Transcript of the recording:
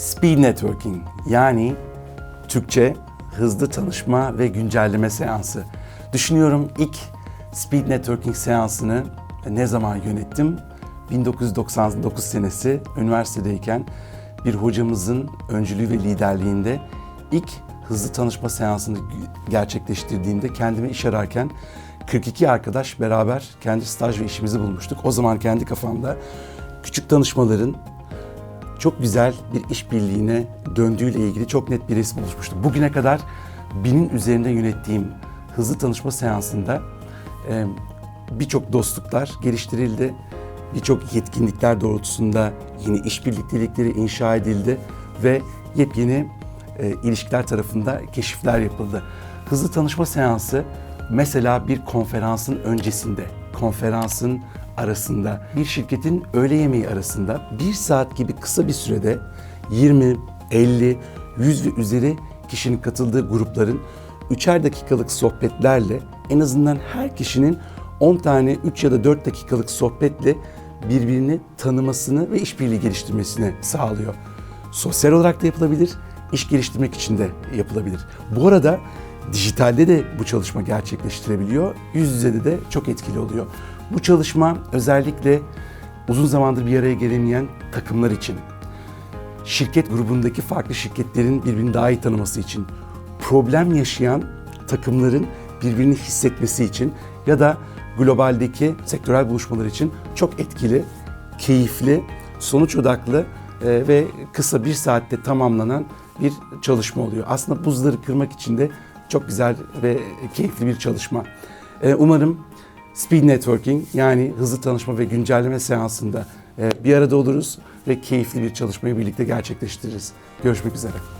Speed Networking yani Türkçe hızlı tanışma ve güncelleme seansı. Düşünüyorum ilk Speed Networking seansını ne zaman yönettim? 1999 senesi üniversitedeyken bir hocamızın öncülüğü ve liderliğinde ilk hızlı tanışma seansını gerçekleştirdiğimde kendime iş ararken 42 arkadaş beraber kendi staj ve işimizi bulmuştuk. O zaman kendi kafamda küçük tanışmaların çok güzel bir işbirliğine döndüğüyle ilgili çok net bir resim oluşmuştu. Bugüne kadar binin üzerinde yönettiğim hızlı tanışma seansında e, birçok dostluklar geliştirildi. Birçok yetkinlikler doğrultusunda yeni işbirliktelikleri inşa edildi ve yepyeni e, ilişkiler tarafında keşifler yapıldı. Hızlı tanışma seansı mesela bir konferansın öncesinde, konferansın arasında, bir şirketin öğle yemeği arasında bir saat gibi kısa bir sürede 20, 50, 100 ve üzeri kişinin katıldığı grupların üçer dakikalık sohbetlerle en azından her kişinin 10 tane 3 ya da 4 dakikalık sohbetle birbirini tanımasını ve işbirliği geliştirmesini sağlıyor. Sosyal olarak da yapılabilir, iş geliştirmek için de yapılabilir. Bu arada dijitalde de bu çalışma gerçekleştirebiliyor, yüz yüzede de çok etkili oluyor. Bu çalışma özellikle uzun zamandır bir araya gelemeyen takımlar için, şirket grubundaki farklı şirketlerin birbirini daha iyi tanıması için, problem yaşayan takımların birbirini hissetmesi için ya da globaldeki sektörel buluşmalar için çok etkili, keyifli, sonuç odaklı e, ve kısa bir saatte tamamlanan bir çalışma oluyor. Aslında buzları kırmak için de çok güzel ve keyifli bir çalışma. E, Umarım Speed Networking yani hızlı tanışma ve güncelleme seansında e, bir arada oluruz ve keyifli bir çalışmayı birlikte gerçekleştiririz. Görüşmek üzere.